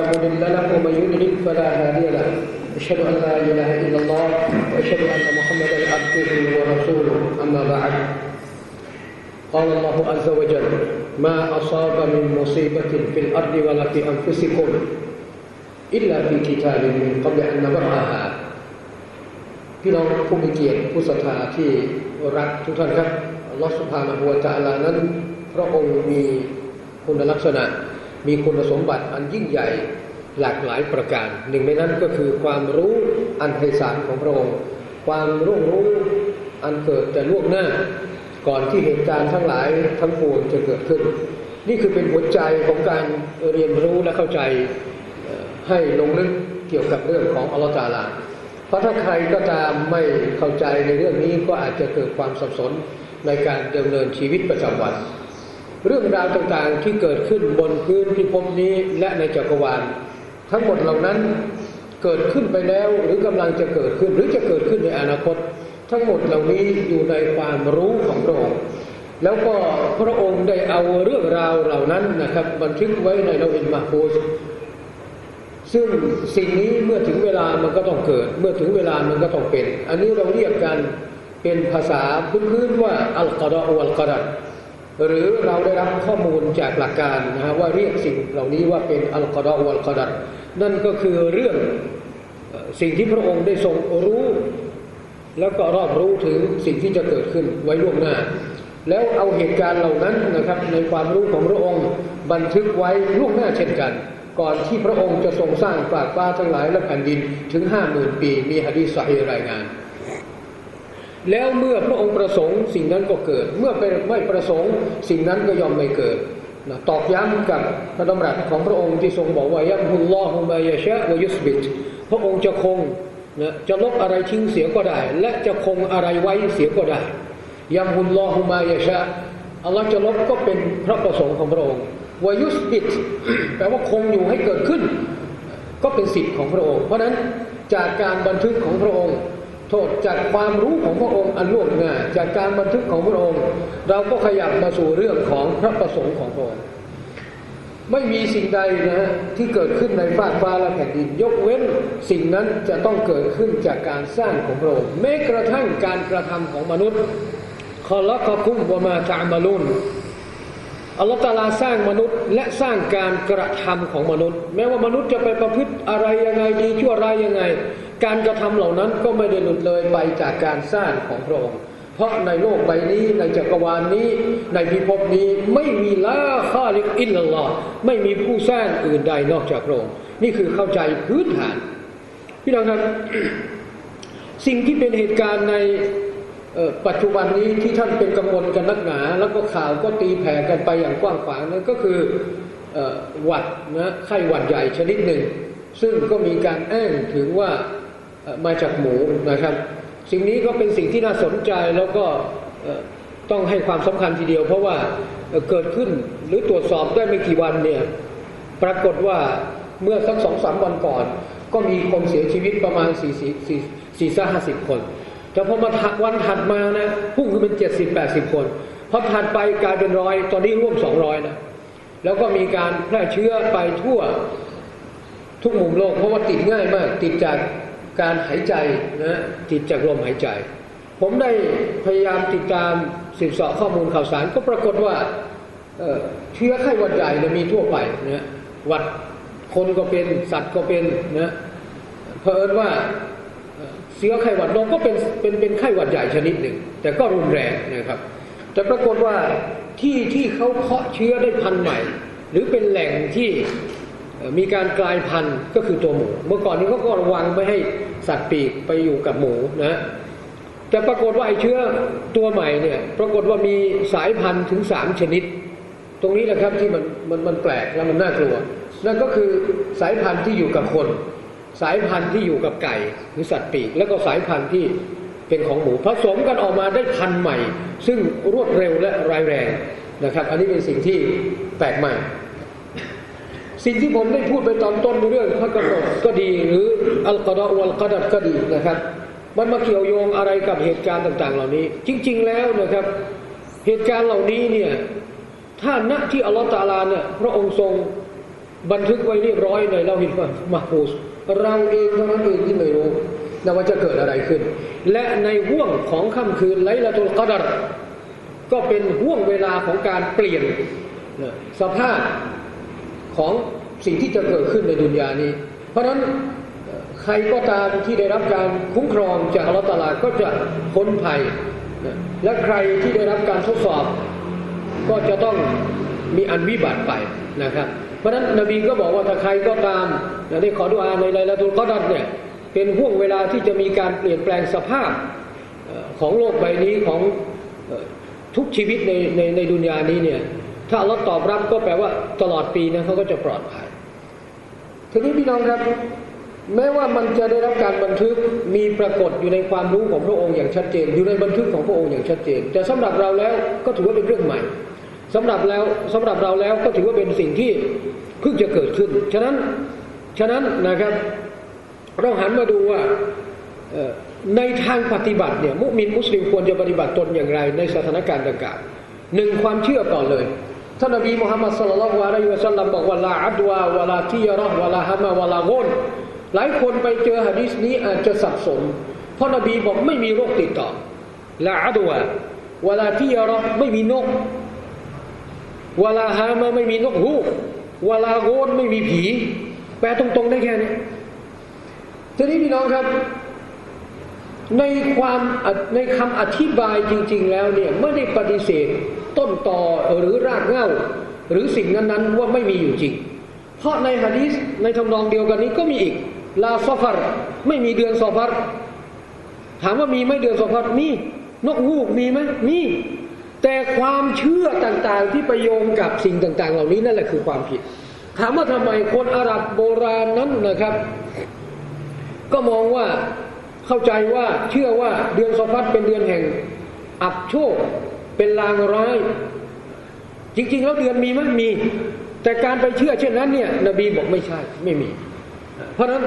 مضل له ومن يضلل فلا هادي له أشهد أن لا إله إلا الله وأشهد أن محمدا عبده ورسوله أما بعد قال الله عز وجل ما أصاب من مصيبة في الأرض ولا في أنفسكم إلا في كتاب من قبل أن نبرأها พี่น้องผู้มีเกียรติผู้ศรัทธาที่รักทุกท่านครับอัลลอฮฺสุบฮานะฮูวะตะอาลานั้น พระองค์มีคุณลักษณะ มีคุณสมบัติอันยิ่งใหญ่หลากหลายประการ หนึ่งในนั้นก็คือความรู้อันไพศาลของพระองค์ ความรู้รู้อันเกิดแต่ล่วงหน้า ก่อนที่เหตุการณ์ทั้งหลายทั้งปวงจะเกิดขึ้น นี่คือเป็นหัวใจของการเรียนรู้และเข้าใจให้ลงลึกเกี่ยวกับเรื่องของอัลลอฮฺตาลาเพราะถ้าใครก็ตามไม่เข้าใจในเรื่องนี้ก็อาจจะเกิดความสับสนในการดำเนินชีวิตประจำวัน เรื่องราวต่างๆที่เกิดขึ้นบนพื้นพิภพนี้และในจักรวาล ทั้งหมดเหล่านั้นเกิดขึ้นไปแล้วหรือกำลังจะเกิดขึ้นหรือจะเกิดขึ้นในอนาคต ทั้งหมดเหล่านี้อยู่ในความรู้ของพระองค์แล้วก็พระองค์ได้เอาเรื่องราวเหล่านั้นนะครับ บันทึกไว้ในเราอินมาฟูสซึ่งสิ่งนี้เมื่อถึงเวลามันก็ต้องเกิด เมื่อถึงเวลามันก็ต้องเป็น อันนี้เราเรียกกันเป็นภาษาพื้นๆว่าอัลกอดออัลกอดัด หรือเราได้รับข้อมูลจากหลักการนะฮะว่าเรียกสิ่งเหล่านี้ว่าเป็นอัลกอดออัลกอดัดนั่นก็คือเรื่องสิ่งที่พระองค์ได้ทรงรู้ แล้วก็รอบรู้ถึงสิ่งที่จะเกิดขึ้นไว้ล่วงหน้า แล้วเอาเหตุการณ์เหล่านั้นนะครับในความรู้ของพระองค์บันทึกไว้ล่วงหน้าเช่นกัน ก่อนที่พระองค์จะทรงสร้างฟากฟ้าทั้งหลายและแผ่นดินถึงห้าหมื่นปี มีฮะดีษสฮีรายงาน แล้วเมื่อพระองค์ประสงค์สิ่งนั้นก็เกิด เมื่อไม่ประสงค์สิ่งนั้นก็ยอมไม่เกิดนะตอกย้ำกับพระดำรัสของพระองค์ที่ทรงบอกว่ายัมฮุลลอฮุมายะชะวยุสบิตพระองค์จะคงนะจะลบอะไรทิ้งเสียก็ได้ และจะคงอะไรไว้เสียก็ได้ยัมฮุลลอฮุมายะชะอัลลอฮ์จะลบก็เป็นพระประสงค์ของพระองค์วายุสบิตแปลว่าคงอยู่ให้เกิดขึ้น ก็เป็นสิทธิ์ของพระองค์ เพราะนั้นจากการบันทึกของพระองค์ โทษจากความรู้ของพระองค์อันล่วงหน้าจากการบันทึกของพระองค์ เราก็ขยับมาสู่เรื่องของพระประสงค์ของพระองค์ไม่มีสิ่งใดนะฮะที่เกิดขึ้นในฟากฟ้าและแผ่นดิน ยกเว้นสิ่งนั้นจะต้องเกิดขึ้นจากการสร้างของพระองค์แม้กระทั่งการกระทำของมนุษย์คอลักคุมวมาตามาลุนอัลลอฮฺตาลาสร้างมนุษย์และสร้างการกระทำของมนุษย์ แม้ว่ามนุษย์จะไปประพฤติอะไรยังไงดีชั่วร้ายยังไง การกระทำเหล่านั้นก็ไม่ได้หลุดเลยไปจากการสร้างของพระองค์ เพราะในโลกใบนี้ในจักรวาลนี้ ในพิภพนี้ไม่มีลาข้าลิกอินลอฮ์ไม่มีผู้สร้างอื่นใดนอกจากพระองค์ นี่คือเข้าใจพื้นฐาน พี่น้องครับ สิ่งที่เป็นเหตุการณ์ในปัจจุบันนี้ที่ท่านเป็นกังวลกันนักหนา แล้วก็ข่าวก็ตีแผ่กันไปอย่างกว้างขวางนั่นก็คือหวัดนะไข้หวัดใหญ่ชนิดหนึ่ง ซึ่งก็มีการอ้างถึงว่า มาจากหมูนะครับ สิ่งนี้ก็เป็นสิ่งที่น่าสนใจแล้วก็ต้องให้ความสำคัญทีเดียว เพราะว่าเกิดขึ้นหรือตรวจสอบได้ไม่กี่วันเนี่ยปรากฏว่าเมื่อสักสองสามวันก่อน ก็มีคนเสียชีวิตประมาณสี่สี่สี่สี่ห้าสิบคนแต่พอมาถัดวันถัดมานะพุ่งขึ้นเป็นเจ็ดสิบแปดสิบคนพอถัดไปกลายเป็นร้อยตอนนี้ร่วมสองร้อยนะแล้วก็มีการแพร่เชื้อไปทั่วทุกมุมโลก เพราะว่าติดง่ายมาก ติดจาก การหายใจนะติดจากลมหายใจ ผมได้พยายามติดตามสืบสอบข้อมูลข่าวสารก็ปรากฏว่าเชื้อไข้หวัดใหญ่เนี่ยมีทั่วไปนะหวัดคนก็เป็นสัตว์ก็เป็นนะเพอิญว่าเชื้อไข้หวัดนกก็เป็นเป็นเป็นไข้หวัดใหญ่ชนิดหนึ่ง แต่ก็รุนแรงนะครับ แต่ปรากฏว่าที่ที่เขาเพาะเชื้อได้พันธุ์ใหม่ หรือเป็นแหล่งที่ มีการกลายพันธุ์ก็คือตัวหมู เมื่อก่อนนี้เขาก็ระวังไม่ให้สัตว์ปีกไปอยู่กับหมูนะแต่ปรากฏว่าไอ้เชื้อตัวใหม่เนี่ยปรากฏว่ามีสายพันธุ์ถึงสามชนิด ตรงนี้แหละครับที่มันมันมันแปลกและมันน่ากลัว นั่นก็คือสายพันธุ์ที่อยู่กับคน สายพันธุ์ที่อยู่กับไก่หรือสัตว์ปีก แล้วก็สายพันธุ์ที่เป็นของหมูผสมกันออกมาได้พันธุ์ใหม่ ซึ่งรวดเร็วและรายแรงนะครับ อันนี้เป็นสิ่งที่แปลกใหม่ สิ่งที่ผมได้พูดไปตอนต้นเรื่องพระกำหนดก็ดีหรืออัลกอดอวัลกอดัดก็ดีนะครับ มันมาเกี่ยวโยงอะไรกับเหตุการณ์ต่าง ๆ เหล่านี้ จริง ๆ แล้วนะครับ เหตุการณ์เหล่านี้เนี่ยถ้าณที่อัลลอฮฺตาลาเนี่ยพระองค์ทรงบันทึกไว้เรียบร้อยในเราหินความาฟูสเราเองเท่านั้นเองที่ไม่รู้นะว่าจะเกิดอะไรขึ้น และในห่วงของค่ำคืนไลลาตุลกอดรก็เป็นห่วงเวลาของการเปลี่ยนสภาพ ของสิ่งที่จะเกิดขึ้นในดุนยานี้ เพราะฉะนั้นใครก็ตามที่ได้รับการคุ้มครองจากอัลลอฮฺตาลาก็จะพ้นภัย และใครที่ได้รับการทดสอบ ก็จะต้องมีอันวิบัติไปนะครับ เพราะฉะนั้นนบีก็บอกว่าถ้าใครก็ตามนะได้ขอดุอาในไลลาตุลกอดัรเนี่ยเป็นห่วงเวลาที่จะมีการเปลี่ยนแปลงสภาพของโลกใบนี้ของทุกชีวิตในในในดุนยานี้เนี่ย ถ้าเราตอบรับก็แปลว่าตลอดปีนะเขาก็จะปลอดภัยทีนี้พี่น้องครับ แม้ว่ามันจะได้รับการบันทึกมีปรากฏอยู่ในความรู้ของพระองค์อย่างชัดเจน อยู่ในบันทึกของพระองค์อย่างชัดเจน แต่สำหรับเราแล้วก็ถือว่าเป็นเรื่องใหม่สำหรับแล้วสำหรับเราแล้วก็ถือว่าเป็นสิ่งที่เพิ่งจะเกิดขึ้น ฉะนั้นฉะนั้นนะครับ เราหันมาดูว่าในทางปฏิบัติเนี่ยมุมินมุสลิมควรจะปฏิบัติตนอย่างไรในสถานการณ์ต่างๆหนึ่งความเชื่อก่อนเลย ท่านนบีมุฮัมมัดสุลลัลวะลัยวะสัลลัมบอกว่าลาอัดวาวลาที่ยรอวลาฮามาวลาโกนหลายคนไปเจอหะดีษนี้อาจจะสับสนเพราะนบีบอกไม่มีโรคติดต่อลาอัดวาวลาที่ยรอไม่มีนกวลาฮามาไม่มีนกฮูกวลาโกนไม่มีผี แปลตรงๆได้แค่นี้ทีนี้พี่น้องครับ ในความในคำอธิบายจริง ๆ แล้วเนี่ยไม่ได้ปฏิเสธ ต้นต่อหรือรากเหง้า หรือสิ่งนั้นๆว่าไม่มีอยู่จริง เพราะในฮะดีษในทำนองเดียวกันนี้ก็มีอีกลาซอฟารไม่มีเดือนซอฟารถามว่ามีไหมเดือนซอฟารมีนกฮูกมีไหมมีแต่ความเชื่อต่างๆที่ไปโยงกับสิ่งต่าง ๆ เหล่านี้นั่นแหละคือความผิด ถามว่าทำไมคนอาหรับโบราณนั้นนะครับ ก็มองว่าเข้าใจว่าเชื่อว่าเดือนซอฟัดเป็นเดือนแห่ง อับโชค เป็นลางร้าย จริง ๆ แล้วเดือนมีไหมมี แต่การไปเชื่อเช่นนั้นเนี่ย นบีบอกไม่ใช่ไม่มี เพราะฉะนั้น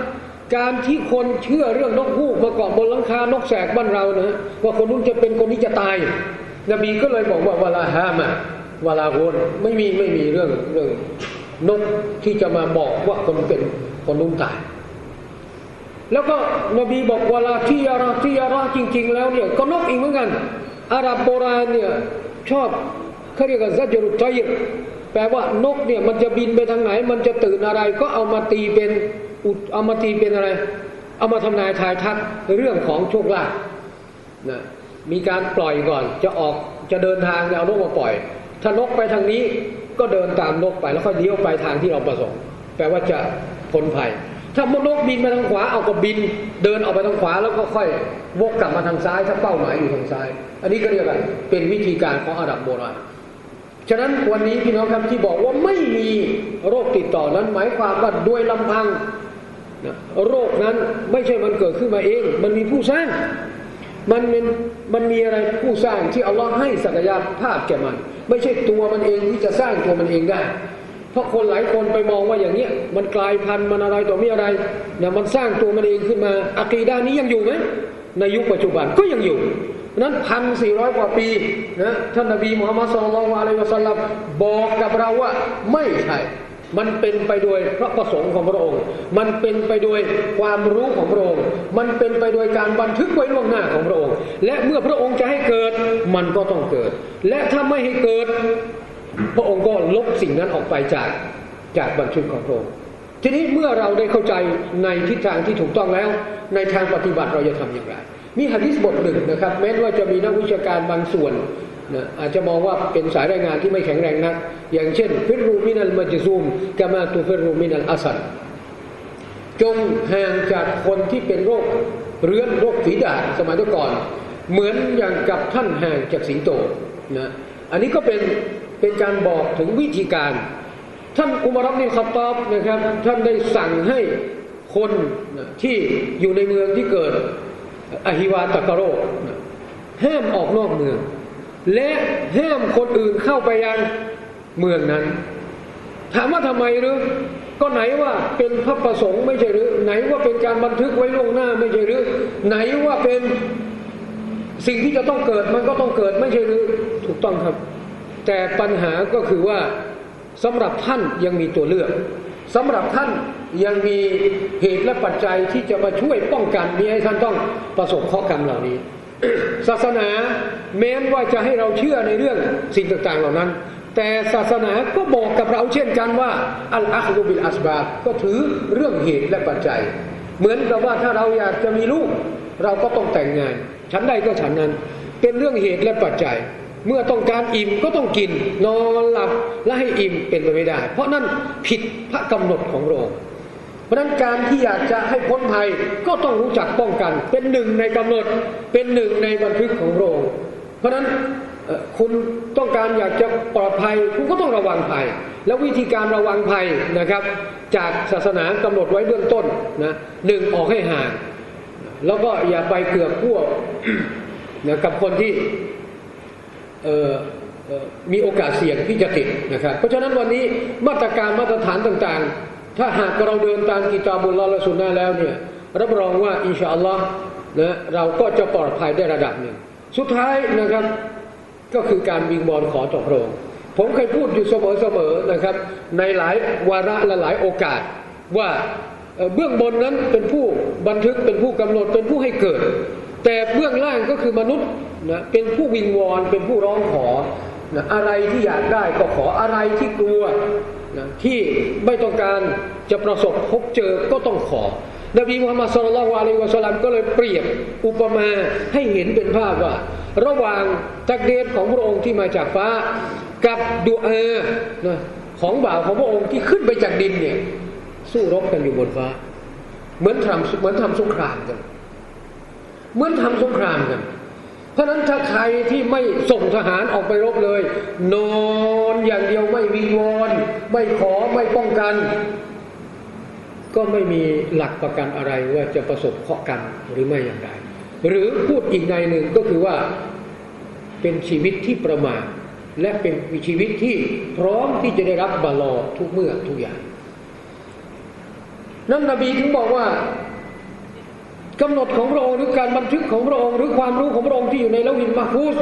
การที่คนเชื่อเรื่องนกฮูกมาเกาะบนหลังคานกแสกบ้านเราเนะว่าคนนู้นจะเป็นคนนี้จะตาย นบีก็เลยบอกว่าวลาฮามะวลาโวนไม่มีไม่มีเรื่องเรื่องนกที่จะมาบอกว่าคนเป็นคนนู้นตาย แล้วก็นบีบอกเวลาที่ยาราที่ยาราจริง ๆ แล้วเนี่ยก็นกอีกเหมือนกัน อาหรับโบราณเนี่ยชอบเขาเรียกว่าซัจรุตอยแปลว่านกเนี่ยมันจะบินไปทางไหน มันจะตื่นอะไรก็เอามาตีเป็นอุจเอามาตีเป็นอะไร เอามาทำนายทายทักเรื่องของโชคลาภนะมีการปล่อยก่อนจะออกจะเดินทางเอานกมาปล่อย ถ้านกไปทางนี้ก็เดินตามนกไปแล้วค่อยเลี้ยวไปทางที่เราประสงค์ แปลว่าจะพ้นภัย ถ้ามนกบินมาทางขวาเอาก็บิน เดินออกไปทางขวาแล้วก็ค่อยวกกลับมาทางซ้าย ถ้าเป้าหมายอยู่ทางซ้าย อันนี้ก็เรียกว่าเป็นวิธีการของอาดับโบราณฉะนั้นวันนี้พี่น้องครับที่บอกว่าไม่มีโรคติดต่อนั้นหมายความว่าด้วยลำพังโรคนั้นไม่ใช่มันเกิดขึ้นมาเอง มันมีผู้สร้าง มันเป็นมันมีอะไรผู้สร้างที่อัลลอฮ์ให้ศักยภาพแก่มัน ไม่ใช่ตัวมันเองที่จะสร้างตัวมันเองได้ เพราะคนหลายคนไปมองว่าอย่างเนี้ยมันกลายพันธุ์มันอะไรต่อมีอะไรเนี่ยมันสร้างตัวมันเองขึ้นมาอะกีด้านี้ยังอยู่ไหมในยุคปัจจุบันก็ยังอยู่นั้นพันสี่ร้อยกว่าปีนะท่านนบีมุฮัมมัดสุลลัลอะลัยวะสัลลัมบอกกับเราว่าไม่ใช่มันเป็นไปโดยพระประสงค์ของพระองค์ มันเป็นไปโดยความรู้ของพระองค์ มันเป็นไปโดยการบันทึกไว้ล่วงหน้าของพระองค์ และเมื่อพระองค์จะให้เกิด มันก็ต้องเกิด และถ้าไม่ให้เกิด พระองค์ก็ลบสิ่งนั้นออกไปจากจากบันทึกของพระองค์ทีนี้เมื่อเราได้เข้าใจในทิศทางที่ถูกต้องแล้ว ในทางปฏิบัติเราจะทำอย่างไร มีฮะดิษบทหนึ่งนะครับ แม้ว่าจะมีนักวิชาการบางส่วนนะอาจจะมองว่าเป็นสายรายงานที่ไม่แข็งแรงนัก อย่างเช่นฟิรูมินัลมัจซุมกามาตูฟิรูมินัลอัสันจงห่างจากคนที่เป็นโรคเรื้อนโรคฝีดาษสมัยก่อน เหมือนอย่างกับท่านห่างจากสิงโตนะอันนี้ก็เป็น เป็นการบอกถึงวิธีการ ท่านอุมารบินขับตอบนะครับ ท่านได้สั่งให้คนที่อยู่ในเมืองที่เกิดอหิวาตกโรห้ามออกนอกเมือง และห้ามคนอื่นเข้าไปยังเมืองนั้น ถามว่าทำไมหรือก็ไหนว่าเป็นพระประสงค์ไม่ใช่หรือ ไหนว่าเป็นการบันทึกไว้ล่วงหน้าไม่ใช่หรือ ไหนว่าเป็นสิ่งที่จะต้องเกิดมันก็ต้องเกิดไม่ใช่หรือ ถูกต้องครับ แต่ปัญหาก็คือว่าสำหรับท่านยังมีตัวเลือกสำหรับท่านยังมีเหตุและปัจจัยที่จะมาช่วยป้องกันมิให้ท่านต้องประสบข้อกรรมเหล่านี้ ศาสนาแม้นว่าจะให้เราเชื่อในเรื่องสิ่งต่างๆเหล่านั้น แต่ศาสนาก็บอกกับเราเช่นกันว่าอัลอัคดุบิลอัสบาบก็ถือเรื่องเหตุและปัจจัย เหมือนกับว่าถ้าเราอยากจะมีลูก เราก็ต้องแต่งงานฉันใดก็ฉันนั้น เป็นเรื่องเหตุและปัจจัย เมื่อต้องการอิ่มก็ต้องกิน นอนหลับและให้อิ่มเป็นไปไม่ได้ เพราะนั่นผิดพระกำหนดของโรงเพราะนั้นการที่อยากจะให้พ้นภัยก็ต้องรู้จักป้องกัน เป็นหนึ่งในกำหนดเป็นหนึ่งในบันทึกของโรงเพราะนั้นคุณต้องการอยากจะปลอดภัย คุณก็ต้องระวังภัย แล้ววิธีการระวังภัยนะครับ จากศาสนากำหนดไว้เบื้องต้นนะหนึ่งออกให้ห่างแล้วก็อย่าไปเกือกพวกนะกับคนที่ มีโอกาสเสี่ยงที่จะติดนะครับ เพราะฉะนั้นวันนี้มาตรการมาตรฐานต่างๆ ถ้าหากเราเดินตามกิตาบุลลอและสุนนะแล้วเนี่ยรับรองว่าอินชาอัลลอฮ์นะเราก็จะปลอดภัยได้ระดับหนึ่ง สุดท้ายนะครับก็คือการวิงบอลขอต่อพระองค์ผมเคยพูดอยู่เสมอๆนะครับ ในหลายวาระและหลายโอกาสว่าเบื้องบนนั้นเป็นผู้บันทึกเป็นผู้กำหนดเป็นผู้ให้เกิด แต่เบื้องล่างก็คือมนุษย์ นะเป็นผู้วิงวอนเป็นผู้ร้องขอนะอะไรที่อยากได้ก็ขออะไรที่กลัวนะที่ไม่ต้องการจะประสบพบเจอก็ต้องขอ นบีมุฮัมมัดสุลลัลวะลัยวะสลัมก็เลยเปรียบอุปมาให้เห็นเป็นภาพว่า ระหว่างตักเดชของพระองค์ที่มาจากฟ้า กับดูอานะของบ่าวของพระองค์ที่ขึ้นไปจากดินเนี่ยสู้รบกันอยู่บนฟ้า เหมือนทำเหมือนทำสงครามกัน เหมือนทำสงครามกัน เพราะนั้นถ้าใครที่ไม่ส่งทหารออกไปรบเลย นอนอย่างเดียวไม่วิงวอนไม่ขอไม่ป้องกัน ก็ไม่มีหลักประกันอะไรว่าจะประสบเคาะกันหรือไม่อย่างไรหรือพูดอีกในหนึ่งก็คือว่าเป็นชีวิตที่ประมาทและเป็นชีวิตที่พร้อมที่จะได้รับบาลอทุกเมื่อทุกอย่าง นั่นนบีถึงบอกว่า กำหนดของพระองค์หรือการบันทึกของพระองค์หรือความรู้ของพระองค์ที่อยู่ในละวินมาฟูส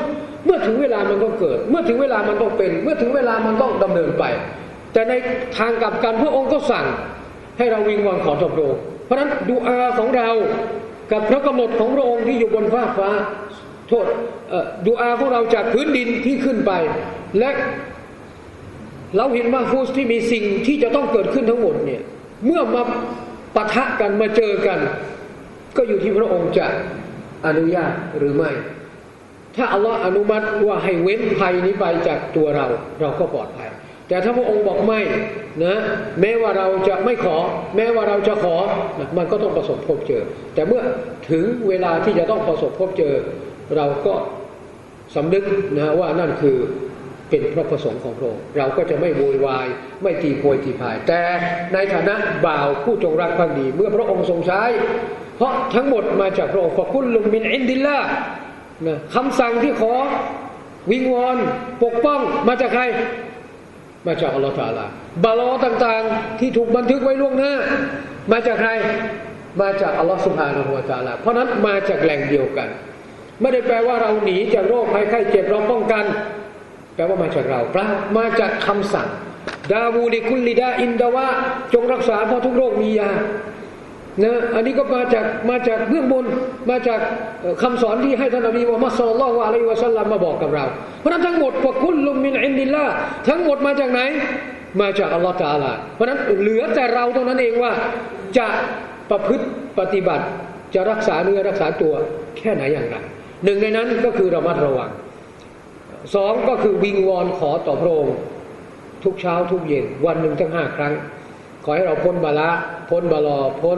เมื่อถึงเวลามันก็เกิด เมื่อถึงเวลามันต้องเป็น เมื่อถึงเวลามันต้องดำเนินไป แต่ในทางกลับกันพระองค์ก็สั่งให้เราวิงวอนขอต่อพระองค์เพราะนั้นดูอาของเรากับพระกำหนดของพระองค์ที่อยู่บนฟ้าฟ้าโทษดูอาของเราจากพื้นดินที่ขึ้นไป และเราเห็นว่าฟูสที่มีสิ่งที่จะต้องเกิดขึ้นทั้งหมดเนี่ยเมื่อมาปะทะกันมาเจอกัน ก็อยู่ที่พระองค์จะอนุญาตหรือไม่ ถ้าอัลลอฮ์อนุมัติว่าให้เว้นภัยนี้ไปจากตัวเรา เราก็ปลอดภัย แต่ถ้าพระองค์บอกไม่นะแม้ว่าเราจะไม่ขอ แม้ว่าเราจะขอนะมันก็ต้องประสบพบเจอ แต่เมื่อถึงเวลาที่จะต้องประสบพบเจอ เราก็สำนึกนะว่านั่นคือเป็นพระประสงค์ของพระองค์เราก็จะไม่โวยวาย ไม่ตีโพยตีพาย แต่ในฐานะบ่าวผู้จงรักภักดี เมื่อพระองค์ทรงใช้ เพราะทั้งหมดมาจากพระองค์ขอคุณลุงมินอินดิลละนะคำสั่งที่ขอวิงวอนปกป้องมาจากใคร มาจากอัลลอฮฺตาลาบาลอต่างๆ ที่ถูกบันทึกไว้ล่วงหน้า มาจากใคร มาจากอัลลอฮฺสุบฮานาหัวตาลา เพราะนั้นมาจากแหล่งเดียวกัน ไม่ได้แปลว่าเราหนีจากโรคภัยไข้เจ็บเราป้องกัน แปลว่ามาจากเราเปล่ามาจากคำสั่ง ดาวูลิคุลลิดาอินดาวะจงรักษาเพราะทุกโรคมียา นะอันนี้ก็มาจากมาจากเบื้องบนมาจากคำสอนที่ให้ท่านนบีมุฮัมมัดสุลลัลวะอะลัยวะสัลลัมมาบอกกับเรา เพราะนั้นทั้งหมดพวกคุณลุมมินอินดิลละทั้งหมดมาจากไหน มาจากอัลลอฮฺตาลา เพราะนั้นเหลือแต่เราเท่านั้นเองว่าจะประพฤติปฏิบัติ จะรักษาเนื้อรักษาตัวแค่ไหนอย่างไรหนึ่งในนั้นก็คือระมัดระวังสองก็คือวิงวอนขอต่อพระองค์ทุกเช้าทุกเย็นวันหนึ่งทั้งห้าครั้ง ขอให้เราพ้นบาละพ้นบาลอพ้น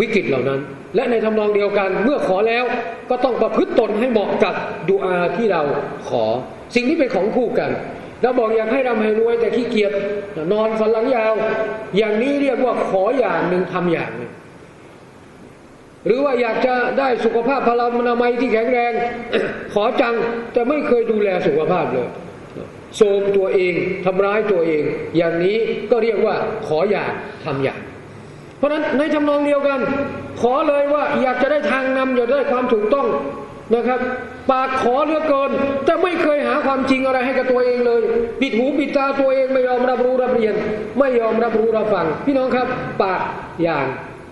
วิกฤตเหล่านั้น และในทำนองเดียวกันเมื่อขอแล้วก็ต้องประพฤติตนให้เหมาะกับดูอาที่เราขอ สิ่งที่เป็นของคู่กันเราบอกอยากให้ร่ำให้รวยแต่ขี้เกียจนอนฝันหลังยาว อย่างนี้เรียกว่าขออย่างหนึ่งทำอย่างหนึ่งหรือว่าอยากจะได้สุขภาพพลานามัยที่แข็งแรง ขอจังแต่ไม่เคยดูแลสุขภาพเลยโทมตัวเองทำร้ายตัวเอง อย่างนี้ก็เรียกว่าขออย่างทำอย่าง เพราะฉะนั้นในทำนองเดียวกัน ขอเลยว่าอยากจะได้ทางนำอยากได้ความถูกต้องนะครับ ปากขอเหลือเกิน แต่ไม่เคยหาความจริงอะไรให้กับตัวเองเลย ปิดหูปิดตาตัวเองไม่ยอมรับรู้รับเรียน ไม่ยอมรับรู้รับฟัง พี่น้องครับ ปากอย่าง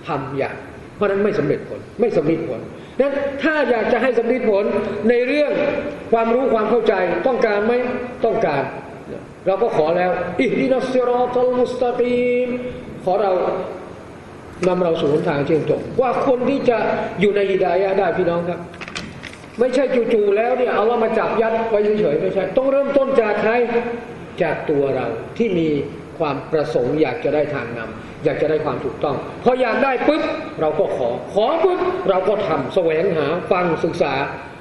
ทำอย่าง เพราะนั้นไม่สำเร็จผลไม่สำเร็จผลนั้นถ้าอยากจะให้สำเร็จผลในเรื่องความรู้ความเข้าใจต้องการไหมต้องการ เราก็ขอแล้วอิฮดินัสซิรอตัลมุสตะกีมขอเรา นำเราสู่หนทางเชื่อมตรงว่าคนที่จะอยู่ในฮิดายะได้พี่น้องครับ ไม่ใช่จู่ๆแล้วเนี่ยเอาเรามาจับยัดไว้เฉยๆไม่ใช่ต้องเริ่มต้นจากใครจากตัวเราที่มีความประสงค์อยากจะได้ทางนำอยากจะได้ความถูกต้องพออยากได้ปุ๊บเราก็ขอ ขอปุ๊บเราก็ทำแสวงหาฟังศึกษา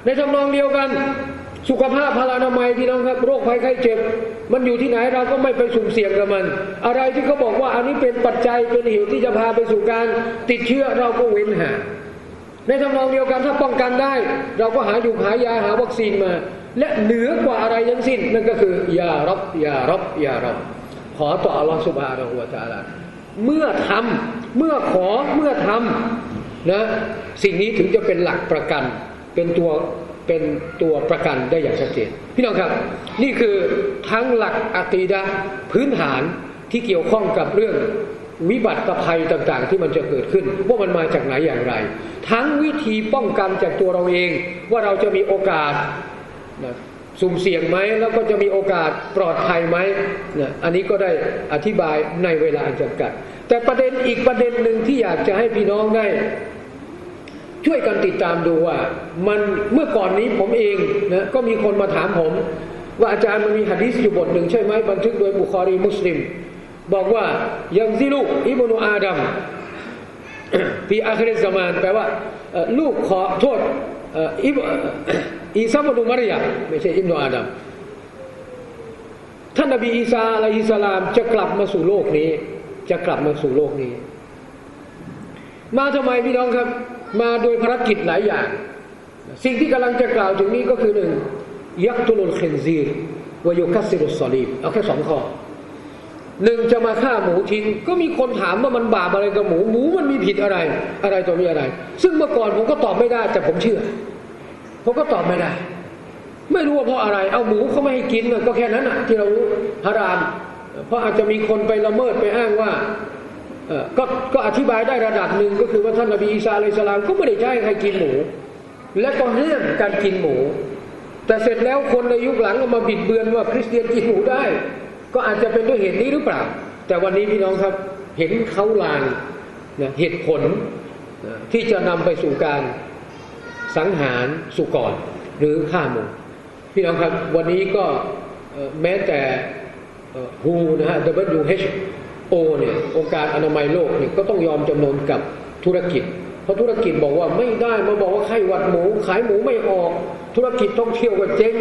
ในทำนองเดียวกัน สุขภาพพลานามัยพี่น้องครับ โรคภัยไข้เจ็บ มันอยู่ที่ไหนเราก็ไม่ไปสุ่มเสี่ยงกับมัน อะไรที่เขาบอกว่าอันนี้เป็นปัจจัยเป็นเหตุที่จะพาไปสู่การติดเชื้อเราก็เว้นหาในทำนองเดียวกันถ้าป้องกันได้ เราก็หาอยู่หายาหาวัคซีนมา และเหนือกว่าอะไรทั้งสิ้นนั่นก็คือยารับยารับยารับขอต่ออัลลอฮฺสุบฮานะฮูวะตาลาเมื่อทำเมื่อขอเมื่อทำนะสิ่งนี้ถึงจะเป็นหลักประกัน เป็นตัว เป็นตัวประกันได้อย่างชัดเจนพี่น้องครับ นี่คือทั้งหลักอะกีดะพื้นฐานที่เกี่ยวข้องกับเรื่องวิบัติภัยต่างๆ ที่มันจะเกิดขึ้น ว่ามันมาจากไหนอย่างไร ทั้งวิธีป้องกันจากตัวเราเอง ว่าเราจะมีโอกาสนะสุ่มเสี่ยงไหมแล้วก็จะมีโอกาสปลอดภัยไหมนะอันนี้ก็ได้อธิบายในเวลาอันจำกัด แต่ประเด็นอีกประเด็นหนึ่งที่อยากจะให้พี่น้องได้ ช่วยกันติดตามดูว่า มันเมื่อก่อนนี้ผมเองนะก็มีคนมาถามผม ว่าอาจารย์มันมีหะดีษอยู่บทหนึ่งใช่ไหมบันทึกโดยบุคอรีมุสลิม บอกว่ายังซิลูกอิบนุอาดัมฟีอาคริสมานแปลว่าลูกขอโทษอิบอีซาบนุมารยาไม่ใช่อิบนุอาดัมท่านนบีอีสาอะลัยฮิสลามจะกลับมาสู่โลกนี้ จะกลับมาสู่โลกนี้ มาทำไมพี่น้องครับ มาโดยภารกิจหลายอย่าง สิ่งที่กำลังจะกล่าวถึงนี้ก็คือหนึ่งยักตุลุลขินซีรวายุคัสซิรุสซอลีมเอาแค่สองข้อหนึ่งจะมาฆ่าหมูทิ้งก็มีคนถามว่ามันบาปอะไรกับหมูหมูมันมีผิดอะไร อะไรตัวมีอะไร ซึ่งเมื่อก่อนผมก็ตอบไม่ได้ แต่ผมเชื่อ ผมก็ตอบไม่ได้ ไม่รู้ว่าเพราะอะไร เอาหมูเขาไม่ให้กินก็แค่นั้นน่ะ ที่เรารู้ฮาราม เพราะอาจจะมีคนไปละเมิดไปอ้างว่า ก็ก็อธิบายได้ระดับหนึ่งก็คือว่าท่านนบีอีสาอลัยสลามก็ไม่ได้ใช้ใครกินหมู และก็ห้ามการกินหมู แต่เสร็จแล้วคนในยุคหลังก็มาบิดเบือนว่าคริสเตียนกินหมูได้ ก็อาจจะเป็นด้วยเหตุนี้หรือเปล่า แต่วันนี้พี่น้องครับเห็นเขาลางนะเหตุผลนะที่จะนำไปสู่การสังหารสุกรหรือฆ่าหมูพี่น้องครับวันนี้ก็แม้แต่ฮูนะฮะ WHO โอเนี่ยองค์การอนามัยโลกเนี่ยก็ต้องยอมจำนนกับธุรกิจ เพราะธุรกิจบอกว่าไม่ได้มาบอกว่าไข้หวัดหมูขายหมูไม่ออก ธุรกิจท่องเที่ยวก็เจ๊ง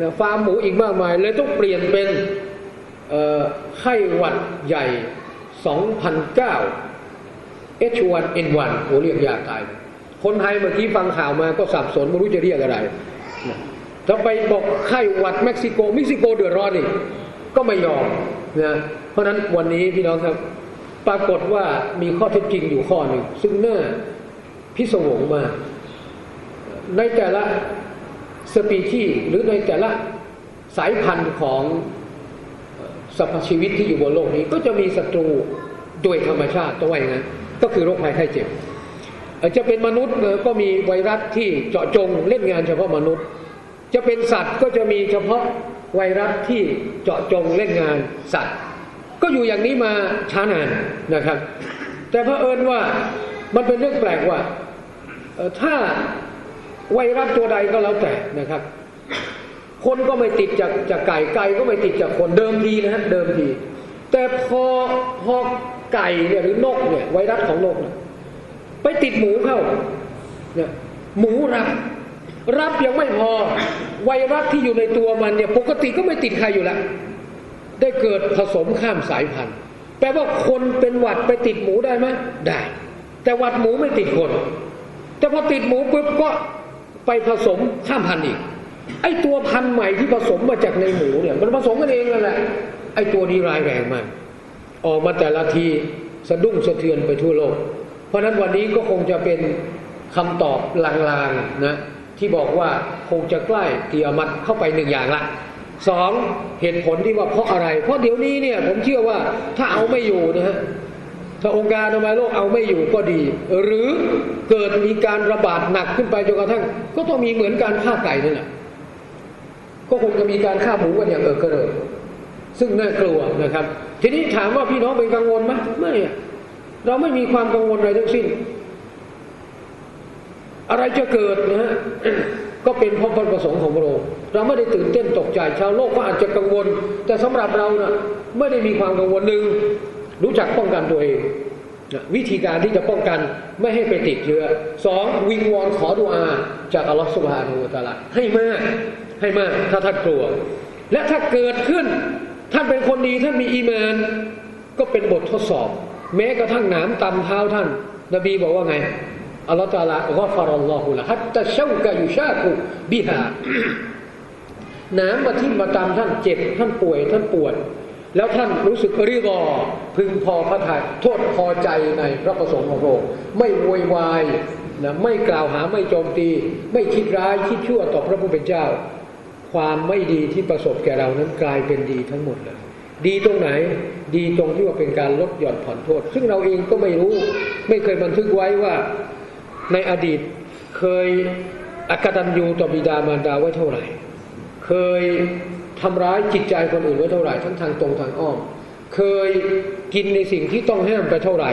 นะฟาร์มหมูอีกมากมายเลยต้องเปลี่ยนเป็นไข้หวัดใหญ่ 2009 H1N1 โหเรียกยากตาย คนไทยเมื่อกี้ฟังข่าวมาก็สับสนไม่รู้จะเรียกอะไรถ้าไปบอกไข้หวัดเม็กซิโกเม็กซิโกเดือดร้อนอีกก็ไม่ยอมนะ เพราะฉะนั้นวันนี้พี่น้องครับ ปรากฏว่ามีข้อเท็จจริงอยู่ข้อหนึ่ง ซึ่งน่าพิศวงมากในแต่ละสปีชีส์หรือในแต่ละสายพันธุ์ของสรรพชีวิตที่อยู่บนโลกนี้ ก็จะมีศัตรูโดยธรรมชาติต้องว่าอย่งนั้นก็คือโรคภัยไข้เจ็บจะเป็นมนุษย์ก็มีไวรัสที่เจาะจงเล่นงานเฉพาะมนุษย์ จะเป็นสัตว์ก็จะมีเฉพาะไวรัสที่เจาะจงเล่นงานสัตว์ ก็อยู่อย่างนี้มาช้านานนะครับ แต่เพอเอิญว่ามันเป็นเรื่องแปลกว่าถ้าไวรัสตัวใดก็แล้วแต่นะครับ คนก็ไม่ติดจากจากไก่ไก่ก็ไม่ติดจากคนเดิมทีนะฮะเดิมที แต่พอพอไก่เนี่ยหรือนกเนี่ยไวรัสของนกเนี่ยไปติดหมูเข้าเนี่ยหมูรับ รับยังไม่พอไวรัสที่อยู่ในตัวมันเนี่ยปกติก็ไม่ติดใครอยู่แล้ว ได้เกิดผสมข้ามสายพันธุ์แปลว่าคนเป็นหวัดไปติดหมูได้ไหมได้ แต่หวัดหมูไม่ติดคน แต่พอติดหมูปุ๊บก็ไปผสมข้ามพันธุ์อีก ไอ้ตัวพันธุ์ใหม่ที่ผสมมาจากในหมูเนี่ย มันผสมกันเองนั่นแหละไอ้ตัวนี้ร้ายแรงมาก ออกมาแต่ละทีสะดุ้งสะเทือนไปทั่วโลก เพราะฉะนั้นวันนี้ก็คงจะเป็นคำตอบลางๆนะที่บอกว่าคงจะใกล้เกียมัดเข้าไปหนึ่งอย่างละ สองเหตุผลที่ว่าเพราะอะไร เพราะเดี๋ยวนี้เนี่ยผมเชื่อว่าถ้าเอาไม่อยู่นะฮะถ้าองค์การอนามัยโลกเอาไม่อยู่ก็ดี หรือเกิดมีการระบาดหนักขึ้นไปจนกระทั่ง ก็ต้องมีเหมือนการฆ่าไก่นั่แหละก็คงจะมีการฆ่าหมูกันอย่างเออกระเริกซึ่งน่ากลัวนะครับ ทีนี้ถามว่าพี่น้องเป็นกังวลไหมไม่เราไม่มีความกังวลอะไรทั้งสิ้น อะไรจะเกิดนะฮะ ก็เป็นเพราะพระประสงค์ของพระองค์เราไม่ได้ตื่นเต้นตกใจชาวโลกก็อาจจะกังวล แต่สำหรับเรานะ่ะไม่ได้มีความกังวลหนึ่งรู้จักป้องกันตัวเองวิธีการที่จะป้องกันไม่ให้ไปติดเชื้อสองวิงวอนขอดุอา จากอัลลอฮฺสุบฮานูตะละให้มากให้มากถ้าท่านกลัว และถ้าเกิดขึ้น ท่านเป็นคนดีท่านมีอีมาน ก็เป็นบททดสอบ แม้กระทั่งหนามตำเท้าท่าน นบีบอกว่าไง อัลลอฮฺตาลากฟารัลลอฮุละฮัตตะเชากะยุชากุบิฮาหนามมาทิ่มมาตำท่านเจ็บท่านป่วยท่านปวด แล้วท่านรู้สึกรีบอพึงพอพระทัยโทษพอใจในพระประสงค์ของพระองค์ไม่โวยวายนะไม่กล่าวหาไม่โจมตี ไม่คิดร้ายคิดชั่วต่อพระผู้เป็นเจ้า ความไม่ดีที่ประสบแก่เรานั้นกลายเป็นดีทั้งหมดเลยดีตรงไหน ดีตรงที่ว่าเป็นการลดหย่อนผ่อนโทษ ซึ่งเราเองก็ไม่รู้ ไม่เคยบันทึกไว้ว่า ในอดีตเคยอกตัญญูต่อบิดามารดาไว้เท่าไหร่ เคยทำร้ายจิตใจคนอื่นไว้เท่าไหร่ทั้งทางตรงทางอ้อม เคยกินในสิ่งที่ต้องห้ามไปเท่าไหร่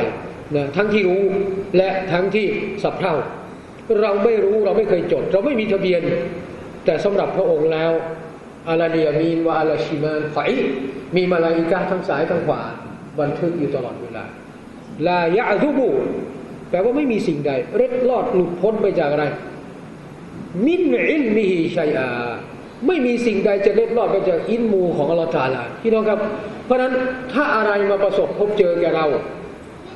นะทั้งที่รู้และทั้งที่สับเท่า เราไม่รู้เราไม่เคยจด เราไม่มีทะเบียน แต่สำหรับพระองค์แล้วอาลาเดียมีนวาอาลาชิมานไฟมีมาลาอิกาทั้งซ้ายทั้งขวาบันทึกอยู่ตลอดเวลาลายะทุบู แปลว่าไม่มีสิ่งใด เร็ดลอดหลุดพ้นไปจากอะไร มินอิลมิชัยอา ไม่มีสิ่งใดจะเล็ดลอดไปจากอินมูของอัลลอฮฺตาลาพี่น้องครับ เพราะฉะนั้นถ้าอะไรมาประสบพบเจอแกเรา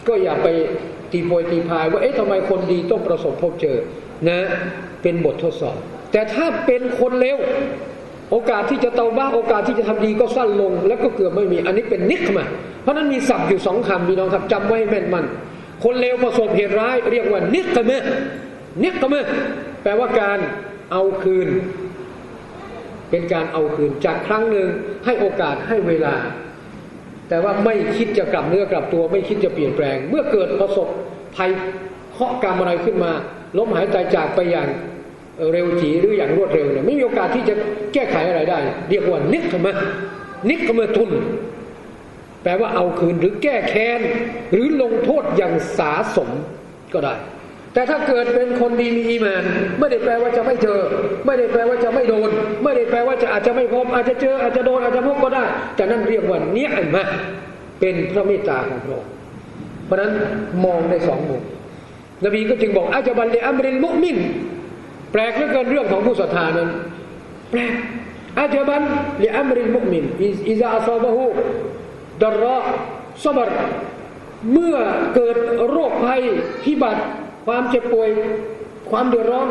ก็อย่าไปตีโพยตีพาย ว่าเอ๊ะทำไมคนดีต้องประสบพบเจอนะเป็นบททดสอบ แต่ถ้าเป็นคนเลวโอกาสที่จะเตาบ้าโอกาสที่จะทำดีก็สั้นลง แล้วก็เกือบไม่มีอันนี้เป็นนิกมา เพราะนั้นมีศัพท์อยู่สองคำพี่น้องครับจำไว้แม่นมัน คนเลวประสบเหตุร้าย เรียกว่านิกมะนิกมะแปลว่าการเอาคืน เป็นการเอาคืนจากครั้งหนึ่งให้โอกาสให้เวลา แต่ว่าไม่คิดจะกลับเนื้อกลับตัว ไม่คิดจะเปลี่ยนแปลง เมื่อเกิดประสบภัยเคาะกรรมอะไรขึ้นมาล้มหายตายจากไปอย่างเร็วจีหรืออย่างรวดเร็วเนี่ยไม่มีโอกาสที่จะแก้ไขอะไรได้ เรียกว่านิกมะนิกมะทุน แปลว่าเอาคืนหรือแก้แค้น หรือลงโทษอย่างสาสมก็ได้ แต่ถ้าเกิดเป็นคนดีมีอีมาน ไม่ได้แปลว่าจะไม่เจอ ไม่ได้แปลว่าจะไม่โดน ไม่ได้แปลว่าจะอาจจะไม่พบอาจจะเจออาจจะโดนอาจจะพบก็ได้ แต่นั่นเรียกว่าเนี้ยมาเป็นพระเมตตาของพระองค์เพราะนั้นมองได้สองมุมนบีก็จึงบอกอาจจะบันเลอัมริลมุมิน แปลกเหลือเกินเรื่องของผู้ศรัทธานั้นแปลกอาจจะบันเลอัมริลมุมินอิซาอัซาบะฮู ดรอซบรเมื่อเกิดโรคภัยพิบัติ ความเจ็บป่วย ความเดือดร้อน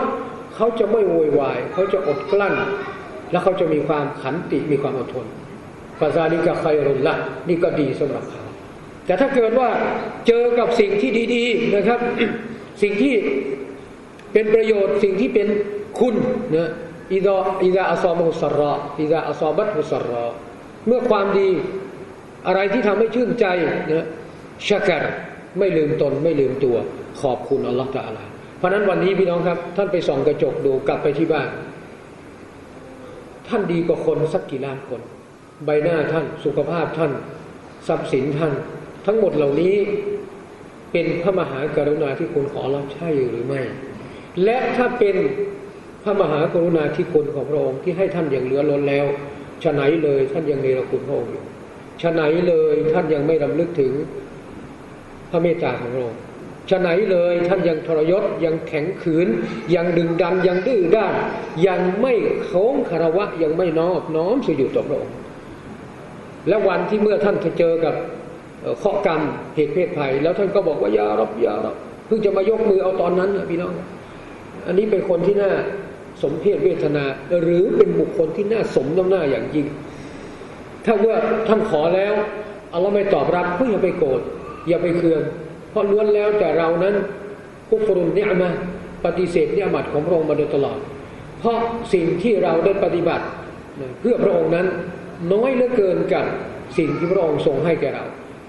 เขาจะไม่โวยวาย เขาจะอดกลั้น และเขาจะมีความขันติมีความอดทนฟาซาลิกะไครุลละนี่ก็ดีสำหรับเขาแต่ถ้าเกิดว่าเจอกับสิ่งที่ดีๆนะครับ สิ่งที่เป็นประโยชน์สิ่งที่เป็นคุณนะอิดาอิดาอัซอมุสรออิดาอัซอบัตมุสรอเมื่อความดี อะไรที่ทำให้ชื่นใจนะชักรไม่ลืมตนไม่ลืมตัว ขอบคุณอัลลอฮฺตะอาลาเพราะนั้นวันนี้พี่น้องครับ ท่านไปส่องกระจกดูกลับไปที่บ้าน ท่านดีกว่าคนสักกี่ล้านคน ใบหน้าท่านสุขภาพท่าน ทรัพย์สินท่าน ทั้งหมดเหล่านี้เป็นพระมหากรุณาที่คุณขอรับใช่หรือไม่ และถ้าเป็นพระมหากรุณาที่คุณของพระองค์ที่ให้ท่านอย่างเหลือล้นแล้วฉะไหนเลยท่านยังเนรคุณพระองค์อยู่ ฉะไหนเลยท่านยังไม่รำลึกถึงพระเมตตาของพระองค์ฉะไหนเลยท่านยังทรยศยังแข็งขืน ยังดึงดันยังดื้อด้านยังไม่โค้งคารวะยังไม่นอบน้อมสุยุต่อพระองค์และวันที่เมื่อท่านเจอกับเคราะกรรมเหตุเพศภัย แล้วท่านก็บอกว่ายารับยารับเพิ่งจะมายกมือเอาตอนนั้นนะพี่น้อง อันนี้เป็นคนที่น่าสมเพศเวทนา หรือเป็นบุคคลที่น่าสมน้ำหน้าอย่างยิ่ง ถ้าเมื่อท่านขอแล้วอัลลอฮ์ไม่ตอบรับก็อย่าไปโกรธอย่าไปเคืองเพราะล้วนแล้วแต่เรานั้นกุฟรุนเนี่ยมาปฏิเสธเนี่ยมัดของพระองค์มาโดยตลอด เพราะสิ่งที่เราได้ปฏิบัติเพื่อพระองค์นั้นน้อยเหลือเกินกับสิ่งที่พระองค์ทรงให้แก่เรา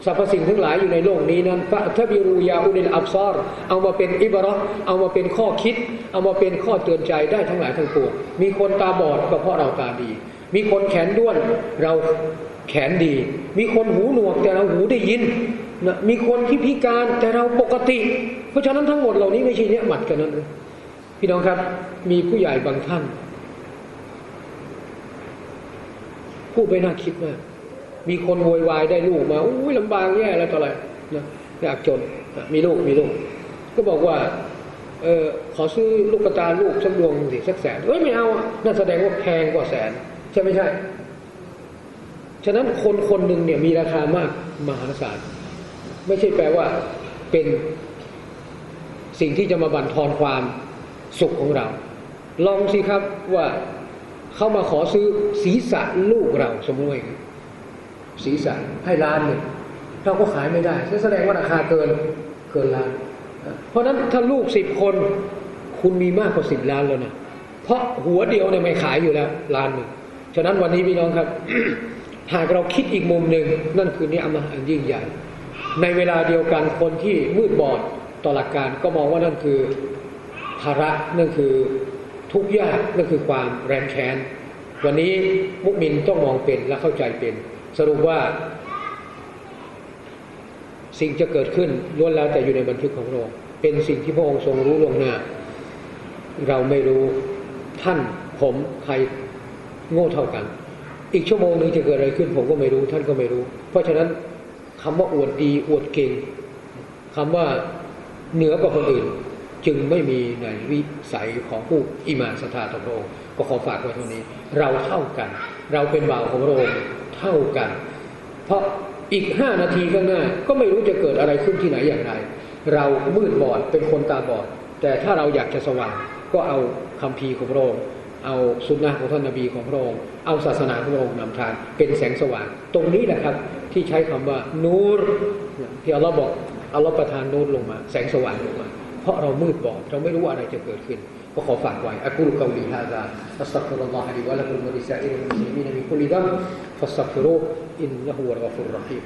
สรรพสิ่งทั้งหลายอยู่ในโลกนี้นั้นฟะทบิรูยาอุนิลอับซอรเอามาเป็นอิบรอเอามาเป็นข้อคิด เอามาเป็นข้อเตือนใจได้ทั้งหลายทั้งปวงมีคนตาบอดก็เพราะเราตาดี มีคนแขนด้วน เราแขนดี มีคนหูหนวกแต่เราหูได้ยินนะมีคนที่พิการแต่เราปกติ เพราะฉะนั้นทั้งหมดเหล่านี้ไม่ใช่เนี่ยหมัดกันนั้นเลยพี่น้องครับ มีผู้ใหญ่บางท่านพูดไปน่าคิดมาก มีคนโวยวายได้ลูกมาอุ้ยลำบากแย่แล้วต่ออะไรนะอยากจนนะมีลูกมีลูก ก็บอกว่าเออขอซื้อลูกกระตาลูกสักดวงสิสักแสนเอ้ยไม่เอานั่นแสดงว่าแพงกว่าแสน ใช่ไม่ใช่ ฉะนั้นคนคนหนึ่งเนี่ยมีราคามากมหาศาล ไม่ใช่แปลว่าเป็นสิ่งที่จะมาบั่นทอนความสุขของเรา ลองสิครับว่าเขามาขอซื้อศีรษะลูกเราสมมติว่าองศีรษะให้ล้านหนึ่งเราก็ขายไม่ได้แสดงว่าราคาเกินเกินล้าน เพราะนั้นถ้าลูกสิบคน คุณมีมากกว่าสิบล้านแล้วนะเพราะหัวเดียวเนี่ยไม่ขายอยู่แล้วล้านหนึ่ง ฉะนั้นวันนี้พี่น้องครับ หากเราคิดอีกมุมหนึ่งนั่นคือนี่อำนาอันยิ่งใหญ่ ในเวลาเดียวกันคนที่มืดบอดต่อหลักการก็มองว่านั่นคือภาระนั่นคือทุกข์ยากนั่นคือความแรงแค้นวันนี้มุกมินต้องมองเป็นและเข้าใจเป็น สรุปว่า สิ่งจะเกิดขึ้นล้วนแล้วแต่อยู่ในบันทึกของพระองค์เป็นสิ่งที่พระองค์ทรงรู้ลงหน้า เราไม่รู้ท่านผมใคร โง่เท่ากัน อีกชั่วโมงหนึ่งจะเกิดอะไรขึ้นผมก็ไม่รู้ท่านก็ไม่รู้ เพราะฉะนั้นคำว่าอวดดีอวดเก่งคำว่าเหนือกว่าคนอื่น จึงไม่มีในวิสัยของผู้อิมานศรัทธาต่อพระองค์ก็ขอฝากไว้เท่านี้ เราเท่ากัน เราเป็นบ่าวของพระองค์เท่ากัน เพราะอีกห้านาทีข้างหน้าก็ไม่รู้จะเกิดอะไรขึ้นที่ไหนอย่างไร เรามืดบอดเป็นคนตาบอด แต่ถ้าเราอยากจะสว่างก็เอาคำพีของพระองค์ เอาสุนนะของท่านนบีของพระองค์เอาศาสนาของพระองค์นำทางเป็นแสงสว่าง ตรงนี้แหละครับที่ใช้คำว่านูรที่อัลลอฮ์บอกอัลลอฮ์ประทานนูรลงมา แสงสว่างลงมา เพราะเรามืดบอดเราไม่รู้ว่าอะไรจะเกิดขึ้นก็ขอฝากไว้อักุลกาลีฮาซาอัสตัฆฟิรุลลอฮะลิวะลักุมวะลิซาอิลมุสลิมีนมิคุลิดัมฟัสตัฆฟิรุอินนะฮูวะลกัฟูรรฮีม